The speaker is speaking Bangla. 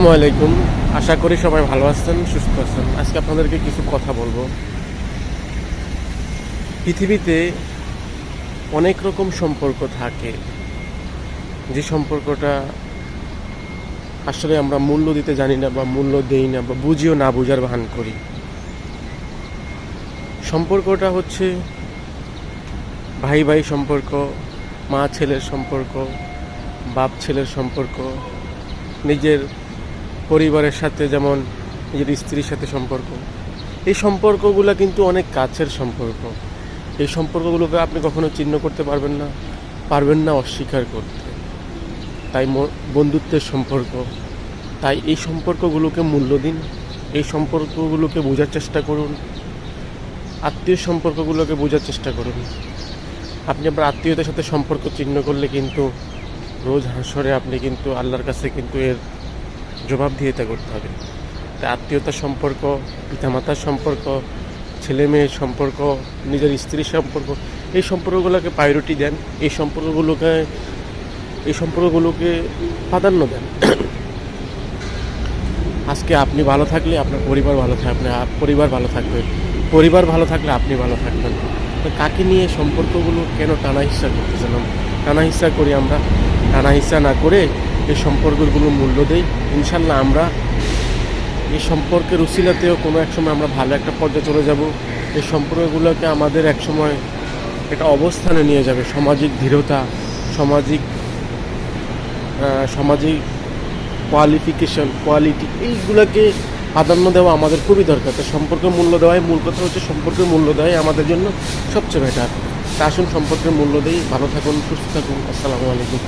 আসসালামু আলাইকুম। আশা করি সবাই ভালো আছেন, সুস্থ আছেন। আজকে আপনাদেরকে কিছু কথা বলব। পৃথিবীতে অনেক রকম সম্পর্ক থাকে। যে সম্পর্কটা আসলে আমরা মূল্য দিতে জানি না বা মূল্য দেই না বা বুঝিও না বুঝার ভান করি। সম্পর্কটা হচ্ছে ভাই ভাই সম্পর্ক মা ছেলের সম্পর্ক বাপ ছেলের সম্পর্ক, নিজের পরিবারের সাথে, যেমন নিজের স্ত্রীর সাথে সম্পর্ক। এই সম্পর্কগুলো কিন্তু অনেক কাছের সম্পর্ক। এই সম্পর্কগুলোকে আপনি কখনো চিহ্ন করতে পারবেন না পারবেন না অস্বীকার করতে। তাই বন্ধুত্বের সম্পর্ক। তাই এই সম্পর্কগুলোকে মূল্য দিন। এই সম্পর্কগুলোকে বোঝার চেষ্টা করুন। আত্মীয় সম্পর্কগুলোকে বোঝার চেষ্টা করুন। আপনি আপনার আত্মীয়তার সাথে সম্পর্ক চিহ্ন করলে কিন্তু রোজ হাসরে আপনি কিন্তু আল্লাহর কাছে কিন্তু এর জবাবদিহিতা করতে হবে। তা আত্মীয়তার সম্পর্ক, পিতামাতার সম্পর্ক ছেলে মেয়ের সম্পর্ক, নিজের স্ত্রীর সম্পর্ক, এই সম্পর্কগুলোকে প্রায়োরিটি দেন। এই সম্পর্কগুলোকে এই সম্পর্কগুলোকে প্রাধান্য দেন। আজকে আপনি ভালো থাকলে আপনার পরিবার ভালো থাকবে আপ- পরিবার ভালো থাকবে, পরিবার ভালো থাকলে আপনি ভালো থাকবেন। তো কাকে নিয়ে সম্পর্কগুলো কেন টানা হিসা করতেছিলাম টানা হিসা করি আমরা। টানা হিসা না করে এই সম্পর্কগুলো মূল্য দেই। ইনশাল্লাহ আমরা এই সম্পর্কের উসিলাতেও কোনো এক সময় আমরা ভালো একটা পর্যায়ে চলে যাব। এই সম্পর্কগুলোকে আমাদের এক সময় একটা অবস্থানে নিয়ে যাবে। সামাজিক দৃঢ়তা, সামাজিক সামাজিক কোয়ালিফিকেশন কোয়ালিটি এইগুলোকে প্রাধান্য দেওয়া আমাদের খুবই দরকার। তো সম্পর্কের মূল্য দেওয়াই মূল কথা হচ্ছে সম্পর্কের মূল্য দেওয়াই আমাদের জন্য সবচেয়ে বেটার তা আসুন সম্পর্কের মূল্য দিই। ভালো থাকুন, সুস্থ থাকুন। আসসালামু আলাইকুম।